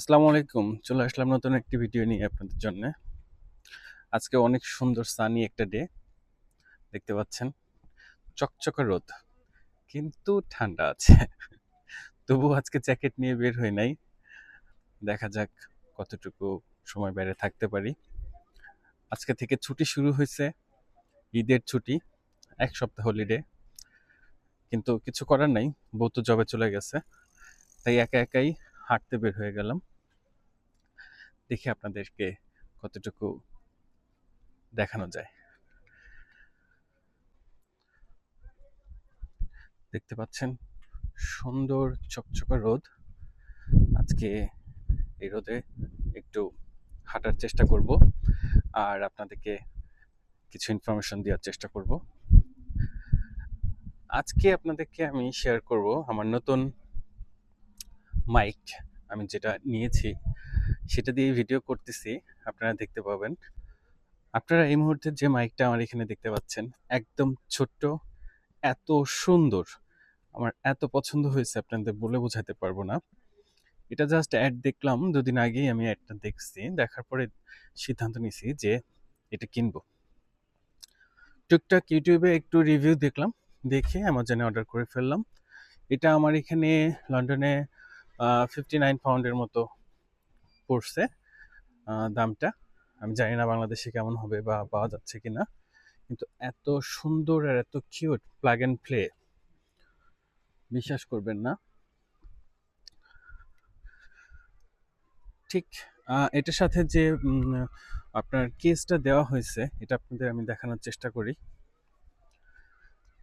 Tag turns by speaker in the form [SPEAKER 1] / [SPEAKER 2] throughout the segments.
[SPEAKER 1] আসসালামু আলাইকুম। চলে আসলাম নতুন একটি ভিডিও নিয়ে আপনাদের জন্য। আজকে অনেক সুন্দর সানি একটা ডে দেখতে পাচ্ছেন। চকচকে রোদ, কিন্তু ঠান্ডা আছে। তবু আজকে জ্যাকেট নিয়ে বের হই নাই। দেখা যাক কতটুকু সময় বাইরে থাকতে পারি। আজকে থেকে ছুটি শুরু হয়েছে ঈদের ছুটি, এক সপ্তাহ হলিডে কিন্তু কিছু করার নাই, বউ তো জবে চলে গেছে। তাই একা একাই হাঁটতে বের হয়ে গেলাম। দেখি আপনাদেরকে কতটুকু দেখানো যায়। দেখতে পাচ্ছেন, সুন্দর চকচকা রোদ। আজকে এই রোদে একটু হাঁটার চেষ্টা করব আর আপনাদেরকে কিছু ইনফরমেশন দেওয়ার চেষ্টা করব। আজকে আপনাদেরকে আমি শেয়ার করব আমার নতুন মাইক আমি যেটা নিয়েছি সেটা দিয়ে ভিডিও করতেছি, আপনারা দেখতে পাবেন। আপনারা এই মুহূর্তে যে মাইকটা আমার এখানে দেখতে পাচ্ছেন, একদম ছোট্ট, এত সুন্দর। আমার এত পছন্দ হয়েছে আপনাদের বলে বোঝাতে পারব না। এটা জাস্ট অ্যাড দেখলাম, দুদিন আগেই আমি অ্যাডটা দেখছি। দেখার পরে সিদ্ধান্ত নিছি যে এটা কিনবো। টুকটাক ইউটিউবে একটু রিভিউ দেখলাম, দেখে অ্যামাজনে অর্ডার করে ফেললাম। এটা আমার এখানে লন্ডনে ফিফটি নাইন পাউন্ডের মতো পড়ছে দামটা। আমি জানি না বাংলাদেশে কেমন হবে বা পাওয়া যাচ্ছে কিনা। কিন্তু এত সুন্দর আর এত কিউট প্লাগ অ্যান্ড প্লে বিশ্বাস করবেন না। ঠিক এটার সাথে যে আপনার কেসটা দেওয়া হয়েছে, এটা আপনাদের আমি দেখানোর চেষ্টা করি।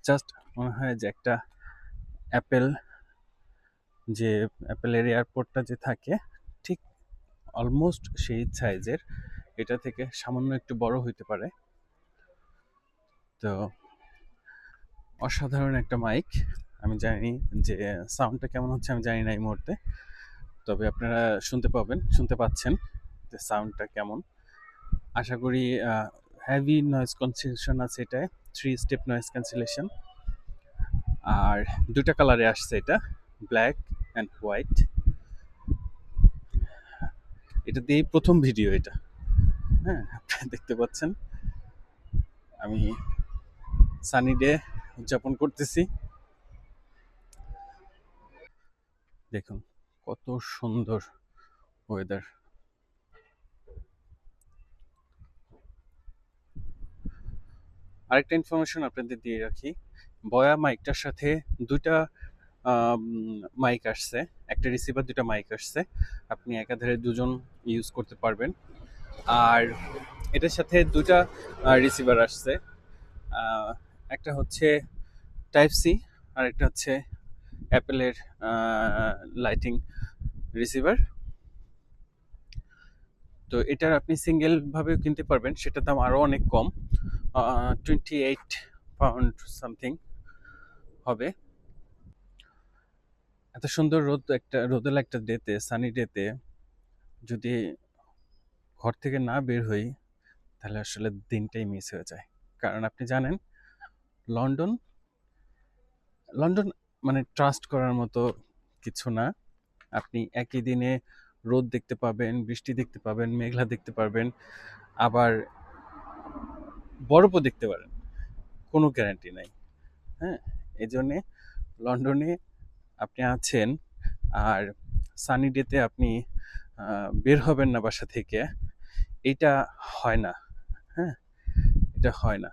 [SPEAKER 1] জাস্ট মনে হয় যে একটা অ্যাপেল যে অ্যাপেলের এয়ারপোর্টটা যে থাকে অলমোস্ট সেই সাইজের এটা থেকে সামান্য একটু বড় হইতে পারে। তো অসাধারণ একটা মাইক আমি জানি যে সাউন্ডটা কেমন হচ্ছে আমি জানি না এই মুহূর্তে। তবে আপনারা শুনতে পাবেন, শুনতে পাচ্ছেন যে সাউন্ডটা কেমন। আশা করি হ্যাভি নয়েজ কনসিলেশন আছে এটায় থ্রি স্টেপ নয়েজ ক্যান্সেলেশন আর দুটা কালারে আসছে এটা ব্ল্যাক অ্যান্ড হোয়াইট এটা দিয়েই প্রথম ভিডিও এটা। হ্যাঁ আপনারা দেখতে পাচ্ছেন। আমি সানি ডে উদযাপন করতেছি। দেখুন, কত সুন্দর ওয়েদার আরেকটা ইনফরমেশন আপনাদের দিয়ে রাখি। বয়া মাইকটার সাথে দুইটা মাইক আসছে। একটা রিসিভার দুটা মাইক আসছে। আপনি একাধারে দুজন ইউজ করতে পারবেন। আর এটার সাথে দুটা রিসিভার আসছে। একটা হচ্ছে টাইপ সি আর একটা হচ্ছে অ্যাপেলের লাইটিং রিসিভার তো এটার আপনি সিঙ্গেল ভাবেও কিনতে পারবেন। সেটার দাম আরও অনেক কম। টোয়েন্টি এইট পাউন্ড সামথিং হবে। এত সুন্দর রোদ একটা রোদেল একটা ডেতে সানি ডেতে যদি ঘর থেকে না বের হই, তাহলে আসলে দিনটাই মিস হয়ে যায়। কারণ আপনি জানেন, লন্ডন লন্ডন মানে ট্রাস্ট করার মতো কিছু না। আপনি একই দিনে রোদ দেখতে পাবেন, বৃষ্টি দেখতে পাবেন, মেঘলা দেখতে পারবেন, আবার বরফও দেখতে পারেন। কোনো গ্যারান্টি নাই। হ্যাঁ এই জন্যে লন্ডনে আপনি আছেন, আর সানি ডেতে আপনি বের হবেন না বাসা থেকে, এটা হয় না হ্যাঁ? এটা হয় না।